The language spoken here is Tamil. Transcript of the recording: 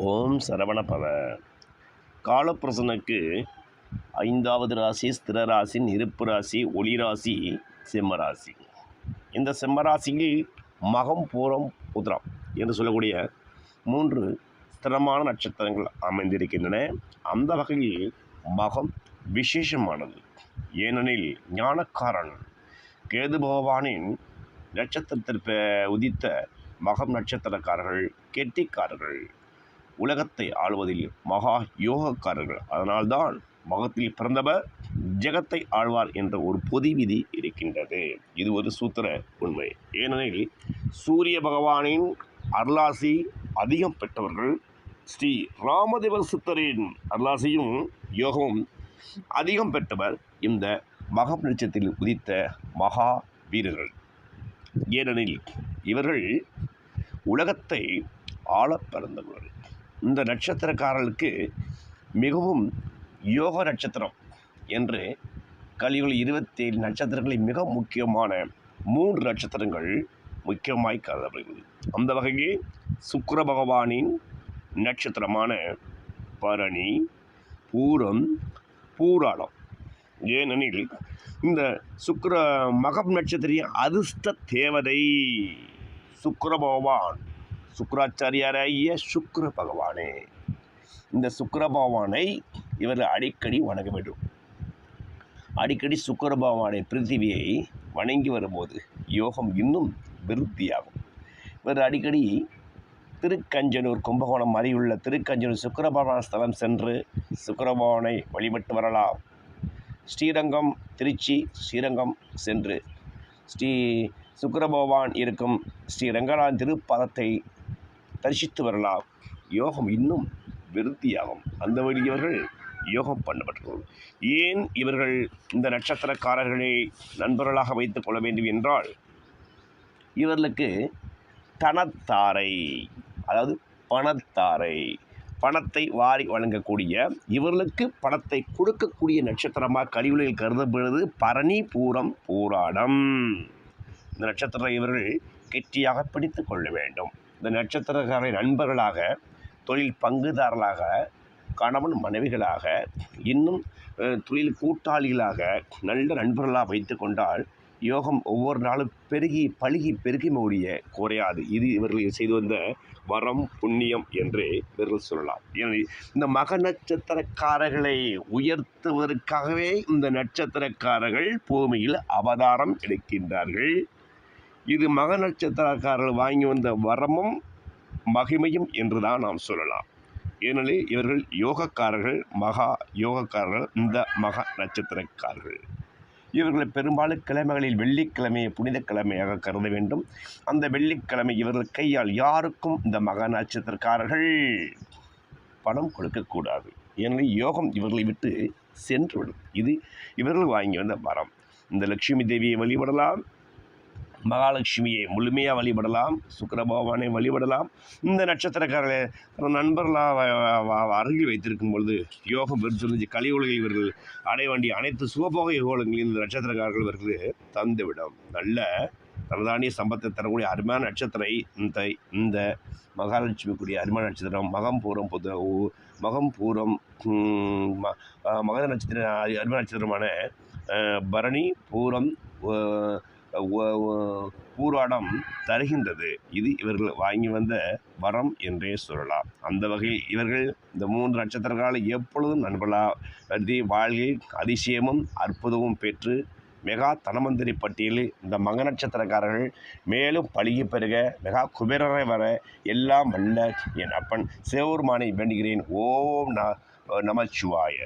ஓம் சரவணபவ. காலப்பிரசனுக்கு ஐந்தாவது ராசி ஸ்திர ராசி நெருப்பு ராசி ஒளி ராசி சிம்மராசி இந்த சிம்மராசியில் மகம் பூரம் உதிரம் என்று சொல்லக்கூடிய மூன்று ஸ்திரமான நட்சத்திரங்கள் அமைந்திருக்கின்றன. அந்த வகையில் மகம் விசேஷமானது. ஏனெனில் ஞானக்காரன் கேது பகவானின் நட்சத்திரத்திற்கு உதித்த மகம் நட்சத்திரக்காரர்கள் கெட்டிக்காரர்கள். உலகத்தை ஆளுவதில் மகா யோகக்காரர்கள். அதனால்தான் மகத்தில் பிறந்தவர் ஜெகத்தை ஆழ்வார் என்ற ஒரு பொதி விதி இருக்கின்றது. இது ஒரு சூத்திர உண்மை. ஏனெனில் சூரிய பகவானின் அருளாசி அதிகம் பெற்றவர்கள் ஸ்ரீ ராமதேவ சித்தரின் அருளாசியும் யோகமும் அதிகம் பெற்றவர் இந்த மகம் நட்சத்திரத்தில் உதித்த மகா வீரர்கள். ஏனெனில் இவர்கள் உலகத்தை ஆள பிறந்தவர்கள். இந்த நட்சத்திரக்காரர்களுக்கு மிகவும் யோக நட்சத்திரம் என்று கலியுள் இருபத்தேழு நட்சத்திரங்களில் மிக முக்கியமான மூன்று நட்சத்திரங்கள் முக்கியமாய் கருதப்படுகிறது. அந்த வகையில் சுக்கர பகவானின் நட்சத்திரமான பரணி பூரம் பூராளம் ஏனெனில் இந்த சுக்கர மகம் நட்சத்திரியின் அதிர்ஷ்ட தேவதை சுக்கர பகவான். சுக்கராச்சாரியாராகிய சுக்கர பகவானே. இந்த சுக்கர பகவானை இவர் அடிக்கடி வணங்க வேண்டும் அடிக்கடி சுக்கர பகவானை பிருத்திவியை வணங்கி வரும்போது யோகம் இன்னும் விருத்தியாகும். இவர் அடிக்கடி திருக்கஞ்சனூர் கும்பகோணம் அருகிலுள்ள திருக்கஞ்சனூர் சுக்கரபவான ஸ்தலம் சென்று சுக்கரபவானை வழிபட்டு வரலாம். ஸ்ரீரங்கம் திருச்சி ஸ்ரீரங்கம் சென்று ஸ்ரீ சுக்கரபவான் இருக்கும் ஸ்ரீ ரங்கநாதன் திருப்பதத்தை தரிசித்து வரலாம். யோகம் இன்னும் விருத்தியாகும். அந்த வழியவர்கள் யோகம் பண்ணப்பட்டது ஏன் இவர்கள் இந்த நட்சத்திரக்காரர்களை நண்பர்களாக வைத்துக் கொள்ள வேண்டும் என்றால் இவர்களுக்கு தனத்தாரை அதாவது பணத்தாரை பணத்தை வாரி வழங்கக்கூடிய இவர்களுக்கு பணத்தை கொடுக்கக்கூடிய நட்சத்திரமாக கழிவுகளில் கருதப்படுவது பரணி பூரம் பூராடம். இந்த நட்சத்திரம் இவர்கள் கெட்டியாக பிடித்து கொள்ள வேண்டும். இந்த நட்சத்திரக்காரை நண்பர்களாக தொழில் பங்குதாரர்களாக கணவன் மனைவிகளாக இன்னும் தொழில் கூட்டாளிகளாக நல்ல நண்பர்களாக வைத்து கொண்டால் யோகம் ஒவ்வொரு நாளும் பெருகி பழுகி பெருகி முடிய குறையாது இது இவர்கள் செய்து வந்த வரம் புண்ணியம் என்று இவர்கள் சொல்லலாம். ஏனெனில் இந்த மக நட்சத்திரக்காரர்களை உயர்த்துவதற்காகவே இந்த நட்சத்திரக்காரர்கள் பூமியில் அவதாரம் எடுக்கின்றார்கள். இது மக நட்சத்திரக்காரர்கள் வாங்கி வந்த வரமும் மகிமையும் என்று தான் நாம் சொல்லலாம். ஏனெனில் இவர்கள் யோகக்காரர்கள் மகா யோகக்காரர்கள் இந்த மகா நட்சத்திரக்காரர்கள். இவர்களை பெரும்பாலும் கிழமைகளில் வெள்ளிக்கிழமையை புனித கிழமையாக கருத வேண்டும். அந்த வெள்ளிக்கிழமை இவர்கள் கையால் யாருக்கும் இந்த மகா நட்சத்திரக்காரர்கள் பணம் கொடுக்கக்கூடாது. ஏனெனில் யோகம் இவர்களை விட்டு சென்றுவிடும் இது இவர்கள் வாங்கி வந்த மரம் இந்த லட்சுமி தேவியை வழிபடலாம். மகாலட்சுமியை முழுமையாக வழிபடலாம் சுக்கர பகவானை வழிபடலாம். இந்த நட்சத்திரக்காரர்களை நண்பர்களாக அருகில் வைத்திருக்கும் பொழுது யோகம் பெருசொலிஞ்சு கலி உலகில் இவர்கள் அடைய வேண்டிய அனைத்து சுகபோக யோகங்களையும் இந்த நட்சத்திரக்காரர்கள் இவர்களுக்கு தந்துவிடும். நல்ல தனதானிய சம்பத்தை தரக்கூடிய அருமையான நட்சத்திரை இந்த இந்த மகாலட்சுமிக்குரிய அருமையான நட்சத்திரம். மகம் பூரம் புத மகம் பூரம் மகத ம நட்சத்திர அருமை அருமையான நட்சத்திரமான பரணி பூரம் பூராடம் தருகின்றது. இது இவர்கள் வாங்கி வந்த வரம் என்றே சொல்லலாம். அந்த வகையில் இவர்கள் இந்த மூன்று நட்சத்திரங்களால் எப்பொழுதும் நண்பர்களாக கருதி வாழ்வில் அதிசயமும் அற்புதமும் பெற்று மெகா தனமந்திரி பட்டியலில் இந்த மக நட்சத்திரக்காரர்கள் மேலும் பழுகி பெருக மெகா குபேரரை வர எல்லாம் வல்ல என் அப்பன் சிவபெருமானை வேண்டுகிறேன். ஓம் ந நமச்சிவாய.